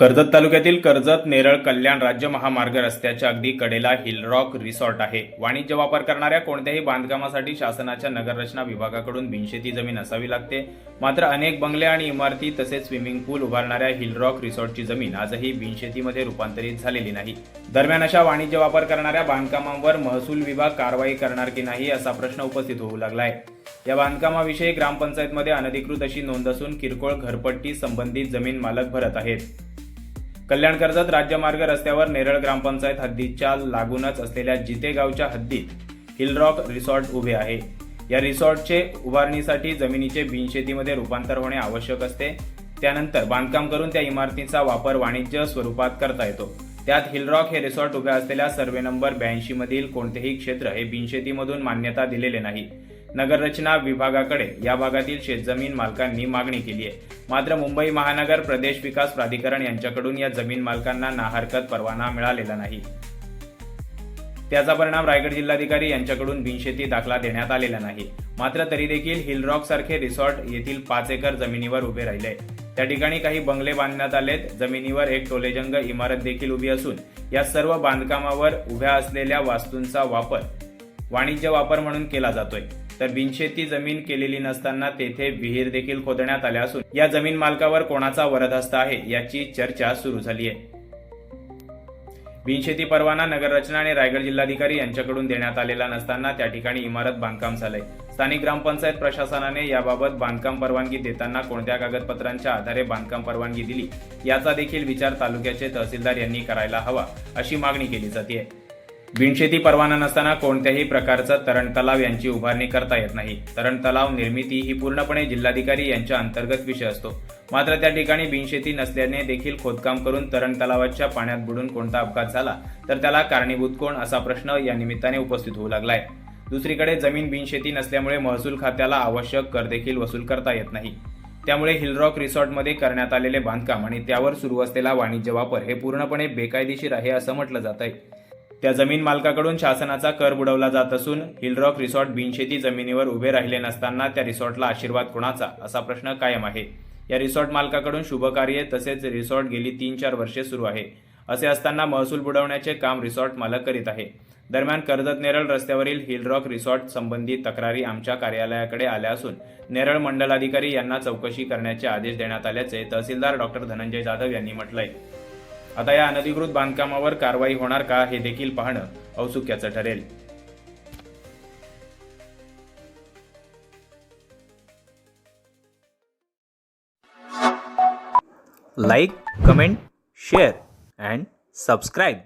कर्जत तालुक्यातील कर्जत नेरळ कल्याण राज्य महामार्ग रस्त्याच्या अगदी कडेला हिलरॉक रिसॉर्ट आहे. वाणिज्य वापर करणाऱ्या कोणत्याही बांधकामासाठी शासनाच्या नगररचना विभागाकडून बिनशेती जमीन असावी लागते. मात्र अनेक बंगले आणि इमारती तसेच स्विमिंग पूल उभारणाऱ्या हिलरॉक रिसॉर्टची जमीन आजही बिनशेतीमध्ये रूपांतरित झालेली नाही. दरम्यान अशा वाणिज्य वापर करणाऱ्या बांधकामांवर महसूल विभाग कारवाई करणार की नाही असा प्रश्न उपस्थित होऊ लागला आहे या बांधकामाविषयी ग्रामपंचायतमध्ये अनधिकृत अशी नोंद असून किरकोळ घरपट्टी संबंधित जमीन मालक भरत आहेत. कल्याण कर्जत राज्यमार्ग रस्त्यावर नेरळ ग्रामपंचायत हद्दीच्या लागूनच असलेल्या जिते गावच्या हद्दीत हिलरॉक रिसॉर्ट उभे आहे. या रिसॉर्टचे उभारणीसाठी जमिनीचे बिनशेतीमध्ये रूपांतर होणे आवश्यक असते. त्यानंतर बांधकाम करून त्या इमारतीचा वापर वाणिज्य स्वरूपात करता येतो. त्यात हिलरॉक हे रिसॉर्ट उभे असलेल्या सर्वे नंबर ब्याऐंशी मधील कोणतेही क्षेत्र हे बिनशेतीमधून मान्यता दिलेले नाही. नगररचना विभागाकडे या भागातील शेतजमीन मालकांनी मागणी केली आहे. मात्र मुंबई महानगर प्रदेश विकास प्राधिकरण यांच्याकडून या जमीन मालकांना नाहरकत परवाना मिळालेला नाही. त्याचा परिणाम रायगड जिल्हाधिकारी यांच्याकडून बिनशेती दाखला देण्यात आलेला नाही. मात्र तरी देखील हिलरॉक सारखे रिसॉर्ट येथील पाच एकर जमिनीवर उभे राहिले. त्या ठिकाणी काही बंगले बांधण्यात आलेत. जमिनीवर एक टोलेजंग इमारत देखील उभी असून या सर्व बांधकामावर उभ्या असलेल्या वास्तूंचा वापर वाणिज्य वापर म्हणून केला जातोय. तर बिनशेती जमीन केलेली नसताना तेथे विहीर देखील खोदण्यात आल्या असून या जमीन मालकावर कोणाचा वरदहस्त आहे याची चर्चा सुरू झाली आहे. बिनशेती परवाना नगररचना आणि रायगड जिल्हाधिकारी यांच्याकडून देण्यात आलेला नसताना त्या ठिकाणी इमारत बांधकाम झालंय. स्थानिक ग्रामपंचायत प्रशासनाने याबाबत बांधकाम परवानगी देताना कोणत्या कागदपत्रांच्या आधारे बांधकाम परवानगी दिली याचा देखील विचार तालुक्याचे तहसीलदार यांनी करायला हवा अशी मागणी केली जाते बिनशेती परवाना नसताना कोणत्याही प्रकारचा तरण तलाव यांची उभारणी करता येत नाही. तरण तलाव निर्मिती ही पूर्णपणे जिल्हाधिकारी यांच्या अंतर्गत विषय असतो. मात्र त्या ठिकाणी बिनशेती नसल्याने देखील खोदकाम करून तरण तलावाच्या पाण्यात बुडून कोणता अपघात झाला तर त्याला कारणीभूत कोण असा प्रश्न या निमित्ताने उपस्थित होऊ लागलाय. दुसरीकडे जमीन बिनशेती नसल्यामुळे महसूल खात्याला आवश्यक कर देखील वसूल करता येत नाही. त्यामुळे हिलरॉक रिसॉर्टमध्ये करण्यात आलेले बांधकाम आणि त्यावर सुरू असलेला वाणिज्य वापर हे पूर्णपणे बेकायदेशीर आहे असं म्हटलं जात आहे त्या जमीन मालकाकडून शासनाचा कर बुडवला जात असून हिलरॉक रिसॉर्ट बिनशेती जमिनीवर उभे राहिले नसताना त्या रिसॉर्टला आशीर्वाद कोणाचा असा प्रश्न कायम आहे. या रिसॉर्ट मालकाकडून शुभकार्य तसेच रिसॉर्ट गेली तीन चार वर्षे सुरू आहे. असे असताना महसूल बुडवण्याचे काम रिसॉर्ट मालक करीत आहे. दरम्यान कर्जत नेरळ रस्त्यावरील हिलरॉक रिसॉर्ट संबंधी तक्रारी आमच्या कार्यालयाकडे आल्या असून नेरळ मंडलाधिकारी यांना चौकशी करण्याचे आदेश देण्यात आल्याचे तहसीलदार डॉक्टर धनंजय जाधव यांनी म्हटलंय. आता या अनधिकृत बांधकामावर कारवाई होणार का हे देखील पाहणं औत्सुक्याचं ठरेल. Like comment share and subscribe.